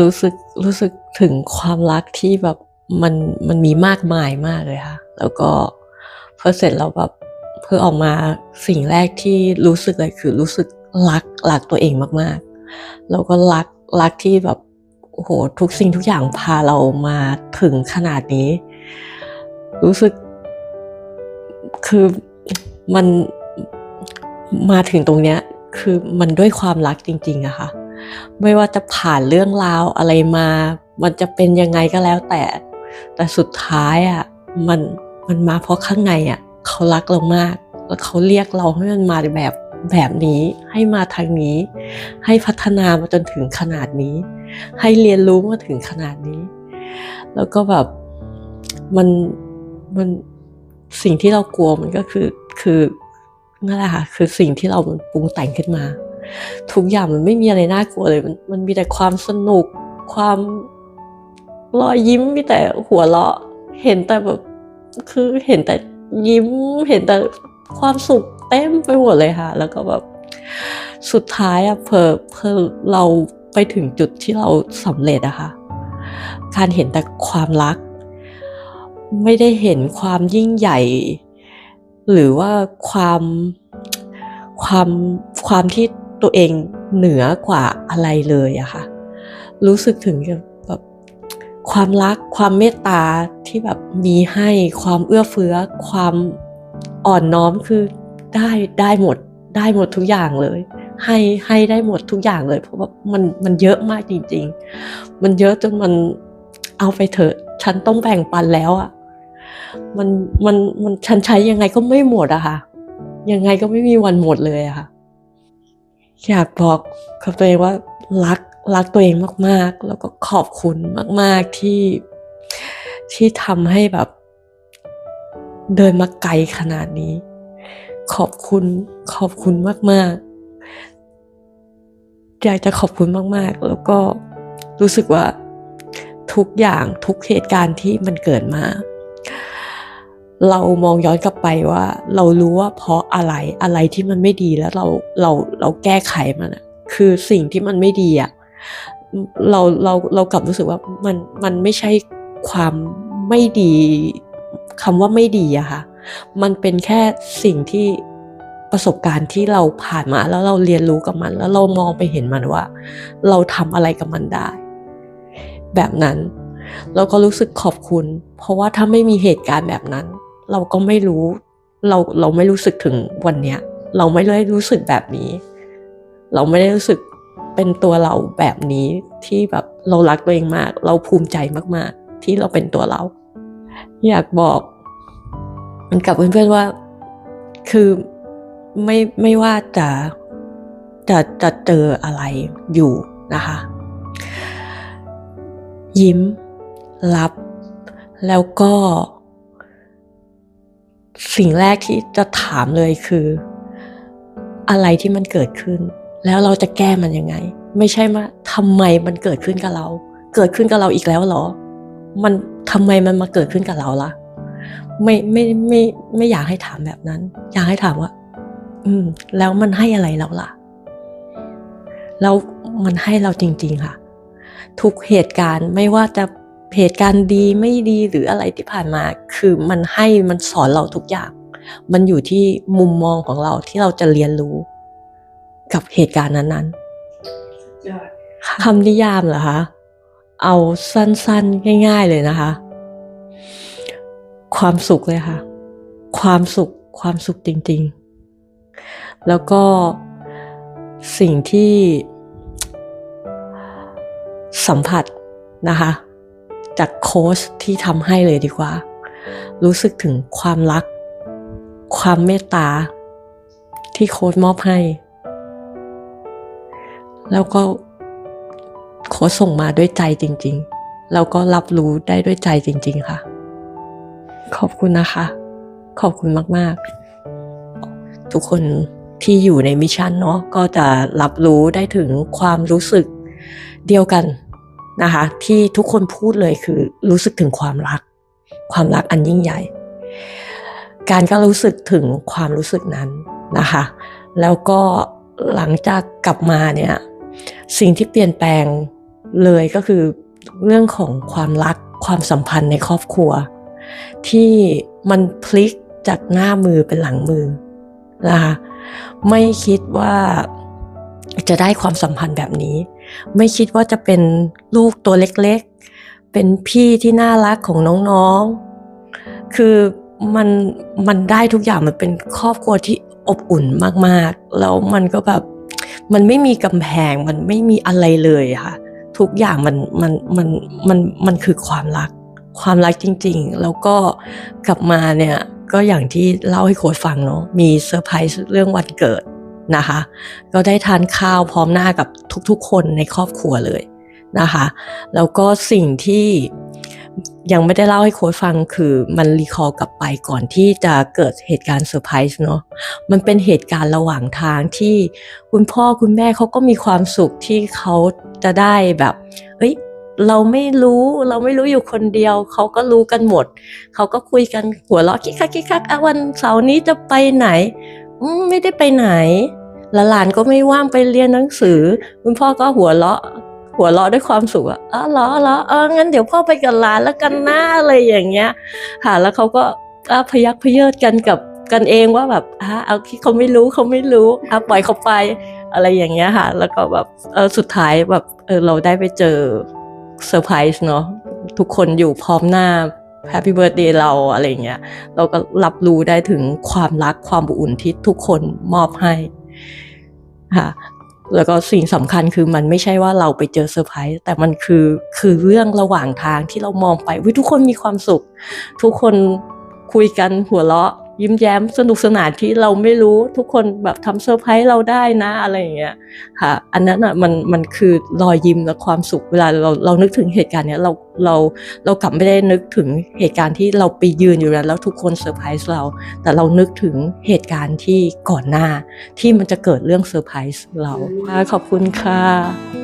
รู้สึกรู้สึกถึงความรักที่แบบมันมันมีมากมายมากเลยค่ะ แล้วก็พอเสร็จแล้วแบบเพื่อออกมาสิ่งแรกที่รู้สึกเลยคือรู้สึกรักรักตัวเองมากๆ แล้วก็รักรักที่แบบโอ้โหทุกสิ่งทุกอย่างพาเรามาถึงขนาดนี้ รู้สึก คือมันมาถึงตรงเนี้ย คือมันด้วยความรักจริง ๆอะค่ะ ไม่ว่าจะผ่านเรื่องราวอะไรมา มันจะเป็นยังไงก็แล้วแต่ แต่สุดท้ายอะมันมันมาเพราะข้างในอะเขารักเรามาก แล้วเขาเรียกเราให้มันมาแบบแบบนี้ให้มาทางนี้ ให้พัฒนามาจนถึงขนาดนี้ ให้เรียนรู้มาถึงขนาดนี้ แล้วก็แบบมันมันสิ่งที่เรากลัวมันก็คือคือนั่นแหละค่ะคือสิ่งที่เราปรุงแต่งขึ้นมา ทุกอย่างมันไม่มีอะไรน่ากลัวเลย มันมันมีแต่ความสนุก ความรอยยิ้มมีแต่หัวเราะ เห็นแต่แบบคือเห็นแต่ยิ้ม เห็นแต่ความสุขเต็มไปหมดเลยค่ะ แล้วก็แบบสุดท้ายอะเพอเพอเราไปถึงจุดที่เราสำเร็จอะค่ะการเห็นแต่ความรัก ไม่ได้เห็นความยิ่งใหญ่ หรือว่าความความความที่ ตัวเองเหนือกว่าอะไรเลยอะค่ะ รู้สึกถึงแบบความรักความเมตตาที่แบบมีให้ความเอื้อเฟื้อ ความอ่อนน้อมคือได้ได้หมดได้หมดทุกอย่างเลย ให้ให้ได้หมดทุกอย่างเลย เพราะว่ามันมันเยอะมากจริง ๆ มันเยอะจนมันเอาไปเถอะฉันต้องแบ่งปันแล้วอะมันมันมันฉันใช้ยังไงก็ไม่หมดอะค่ะ ยังไงก็ไม่มีวันหมดเลยอะค่ะ อยากบอกกับตัวเองว่ารักรักตัวเองมาก ๆ แล้วก็ขอบคุณมาก ๆ ที่ที่ทำให้แบบ เดินมาไกลขนาดนี้ ขอบคุณขอบคุณมาก ๆ อยากจะขอบคุณมาก ๆ แล้วก็รู้สึกว่าทุกอย่างทุกเหตุการณ์ที่มันเกิดมา เรามองย้อนกลับไปว่า เรารู้ว่าเพราะอะไรอะไรที่มันไม่ดีแล้วเราเราเราแก้ไขมันอะคือสิ่งที่มันไม่ดีอะเราเราเรากลับรู้สึกว่ามันมันไม่ใช่ความไม่ดีคำว่าไม่ดีอะค่ะ มันเป็นแค่สิ่งที่ประสบการณ์ที่เราผ่านมาแล้วเราเรียนรู้กับมัน แล้วเรามองไปเห็นมันว่า เราทำอะไรกับมันได้ แบบนั้นเราก็รู้สึกขอบคุณ เพราะว่าถ้าไม่มีเหตุการณ์แบบนั้น เราก็ไม่รู้ เราเราไม่รู้สึกถึงวันเนี้ย เราไม่ได้รู้สึกแบบนี้ เราไม่ได้รู้สึกเป็นตัวเราแบบนี้ที่แบบเรารักตัวเองมาก เราภูมิใจมาก ๆ ที่เราเป็นตัวเรา อยากบอก มันกับเพื่อนๆว่า คือไม่ไม่ว่าจะจะจะเจออะไรอยู่นะคะ ยิ้มรับแล้วก็ สิ่งแรกที่จะถามเลยคือ อะไรที่มันเกิดขึ้น แล้วเราจะแก้มันยังไง ไม่ใช่ว่าทำไมมันเกิดขึ้นกับเรา เกิดขึ้นกับเราอีกแล้วเหรอ มันทำไมมันมาเกิดขึ้นกับเราล่ะไม่ไม่ไม่ไม่อยากให้ถามแบบนั้น อยากให้ถามว่า อืม แล้วมันให้อะไรเราล่ะ แล้วมันให้เราจริง ๆ ค่ะ ทุกเหตุการณ์ไม่ว่าจะ เหตุการณ์ดีไม่ดีหรืออะไรที่ผ่านมา คือมันให้มันสอนเราทุกอย่าง มันอยู่ที่มุมมองของเราที่เราจะเรียนรู้ กับเหตุการณ์นั้นๆคำนิยามเหรอคะ เอาสั้นๆ ง่าย ๆ เลยนะคะ ความสุขเลยค่ะ ความสุขความสุขจริง ๆ แล้วก็สิ่งที่สัมผัสนะคะ จากโค้ชที่ทำให้เลยดีกว่า รู้สึกถึงความรัก ความเมตตา ที่โค้ชมอบให้ แล้วก็โค้ชส่งมาด้วยใจจริง ๆ แล้วก็รับรู้ได้ด้วยใจจริง ๆ ค่ะ ขอบคุณนะคะ ขอบคุณมาก ๆ ทุกคนที่อยู่ในมิชชั่นเนาะก็จะรับรู้ได้ถึงความรู้สึกเดียวกัน นะคะ ที่ทุกคนพูดเลยคือรู้สึกถึงความรัก ความรักอันยิ่งใหญ่ การก็รู้สึกถึงความรู้สึกนั้นนะคะ แล้วก็หลังจากกลับมาเนี่ยสิ่งที่เปลี่ยนแปลงเลยก็คือเรื่องของความรักความสัมพันธ์ในครอบครัว ที่มันพลิกจากหน้ามือเป็นหลังมือนะคะไม่คิดว่าจะได้ความสัมพันธ์แบบนี้ ไม่คิดว่าจะเป็นลูกตัวเล็กๆ เป็นพี่ที่น่ารักของน้องๆ คือมันมันได้ทุกอย่างมันเป็นครอบครัวที่อบอุ่นมากๆ แล้วมันก็แบบมันไม่มีกำแพงมันไม่มีอะไรเลยค่ะ ทุกอย่างมันมันมันมันมันคือความรัก ความรักจริง ๆ แล้วก็กลับมาเนี่ยก็อย่างที่เล่าให้โค้ชฟังเนาะมีเซอร์ไพรส์เรื่องวันเกิด นะคะ ก็ได้ทานข้าวพร้อมหน้ากับทุกๆ คนในครอบครัวเลยนะคะ แล้วก็สิ่งที่ยังไม่ได้เล่าให้โค้ชฟังคือมันรีคอร์กลับไปก่อนที่จะเกิดเหตุการณ์เซอร์ไพรส์เนาะมันเป็นเหตุการณ์ระหว่างทางที่คุณพ่อคุณแม่เขาก็มีความสุขที่เขาจะได้แบบ เอ้ยเราไม่รู้เราไม่รู้อยู่คนเดียว เขาก็รู้กันหมด เขาก็คุยกันหัวเราะคิกคักคิกคักอะวันเสาร์นี้จะไปไหน ไม่ได้ไปไหนแล้วหลานก็ไม่ว่างไปเรียนหนังสือ คุณพ่อก็หัวเราะ หัวเราะด้วยความสุขอะอ๋อเหรอเหรอเอองั้นเดี๋ยวพ่อไปกับหลานแล้วกันนะอะไรอย่างเงี้ยค่ะแล้วเขาก็อพยักพยเยิดกันกับกันเองว่าแบบอะเอาที่เขาไม่รู้เขาไม่รู้อะปล่อยเขาไปอะไรอย่างเงี้ยค่ะ แล้วก็แบบเออสุดท้ายแบบเออเราได้ไปเจอเซอร์ไพรส์เนาะทุกคนอยู่พร้อมหน้า แฮปปี้เบิร์ดเดย์เราอะไรเงี้ยเราก็รับรู้ได้ถึงความรักความอบอุ่นที่ทุกคนมอบให้ค่ะแล้วก็สิ่งสำคัญคือมันไม่ใช่ว่าเราไปเจอเซอร์ไพรส์แต่มันคือคือเรื่องระหว่างทางที่เรามองไปวิทุกคนมีความสุข ทุกคนคุยกันหัวเราะ ยิ้มแย้มสนุกสนานที่เราไม่รู้ทุกคนแบบทำเซอร์ไพรส์เราได้นะอะไรอย่างเงี้ยค่ะ อันนั้นอะมันมันคือรอยยิ้มและความสุขเวลาเราเรานึกถึงเหตุการณ์เนี้ยเราเราเรากลับไม่ได้นึกถึงเหตุการณ์ที่เราไปยืนอยู่นั้นแล้วทุกคนเซอร์ไพรส์เรา แต่เรานึกถึงเหตุการณ์ที่ก่อนหน้าที่มันจะเกิดเรื่องเซอร์ไพรส์เราค่ะขอบคุณค่ะ